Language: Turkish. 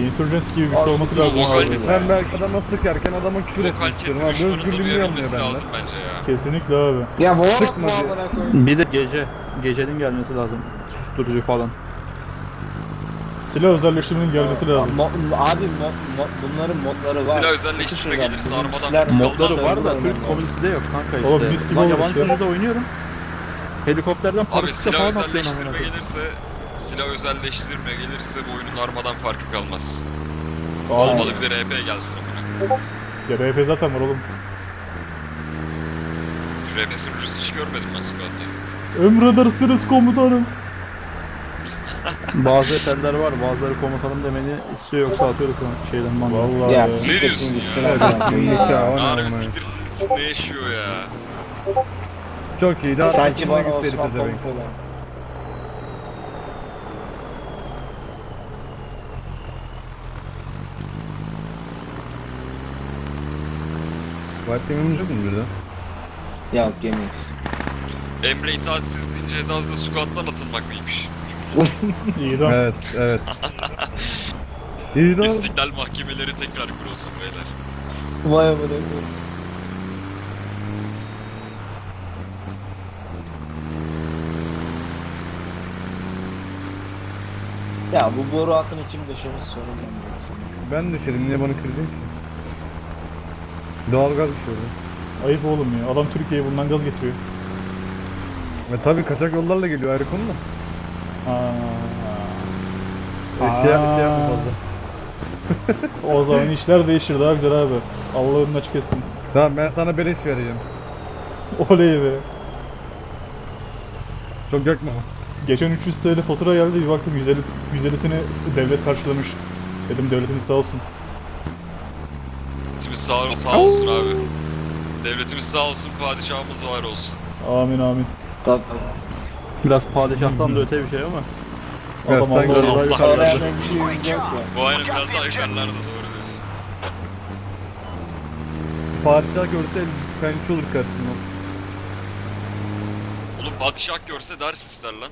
Insurgents gibi bir şey olması lazım abi. jet. Ben belki adama sıkarken adama küfür etmek Lokal istiyorum. chat'i Abi özgürlüğümü yanmıyor duyabilmesi benden. lazım bence ya. Kesinlikle abi. Ya bu Sıkma diyor. amına koyayım? Bir de gece. Gecenin gelmesi lazım. Susturucu falan. Silah özelleştirmenin gelmesi lazım. Mo- abi mod, mod, bunların modları var. Silah özelleştirme Sıkışırlar. gelirse armadan mod- Modları var da. Türk komünitede yok kanka işte. Oğlum mis gibi Lan yabancı işte. sunucuda oynuyorum. Helikopterden Abi silah falan atlıyorsun amına özelleştirme koyayım. gelirse silah özelleştirme gelirse bu oyunun armadan farkı kalmaz. Abi, Olmadı bir de RP gelsin amına. ya RP zaten var oğlum. RP sunucusu hiç görmedim ben squad'da. Emredersiniz komutanım. Bazı eserler var. Bazıları komutanım demeni istiyor yoksa atıyorduk onu şeyden manga. Vallahi. Ya Ya. Ne diyorsun ya? Harbi siktirsin ne yaşıyor ya. Çok iyi. Daha Sanki bana Osman. Pamuk olan. White Team'in olacak mı birden? Ya Gemix. Emre itaatsizliğin cezası da squad'dan atılmak mıymış? İdam. Evet, evet. De İstiklal mahkemeleri tekrar kurulsun beyler. Vay amına. Ya bu boru hattını kim döşemiş sorun ben de ben düşerim. Niye bana kırdın ki? Doğalgaz düşüyordu. Ayıp oğlum ya. Adam Türkiye'ye bundan gaz getiriyor. Ve tabii kaçak yollarla geliyor ayrı konu da. Ha. Ee, şey, şey yapma fazla. O zaman işler değişir daha güzel abi. Allah önünü açık etsin. Tamam ben sana beleş vereceğim. Oley be. Çok yakma. Geçen 300 TL fatura geldi bir baktım 150, 150'sini devlet karşılamış. Dedim devletimiz sağ olsun. Devletimiz sağ, sağ olsun abi. Devletimiz sağ olsun, padişahımız var olsun. Amin amin. Tabii. Biraz padişahtan da öte bir şey ama. Adam Allah'ın Allah Allah Allah Bu aynen biraz daha yukarılarda doğru diyorsun. Padişah görse el pençe olur karşısında. Oğlum padişah görse ders ister lan.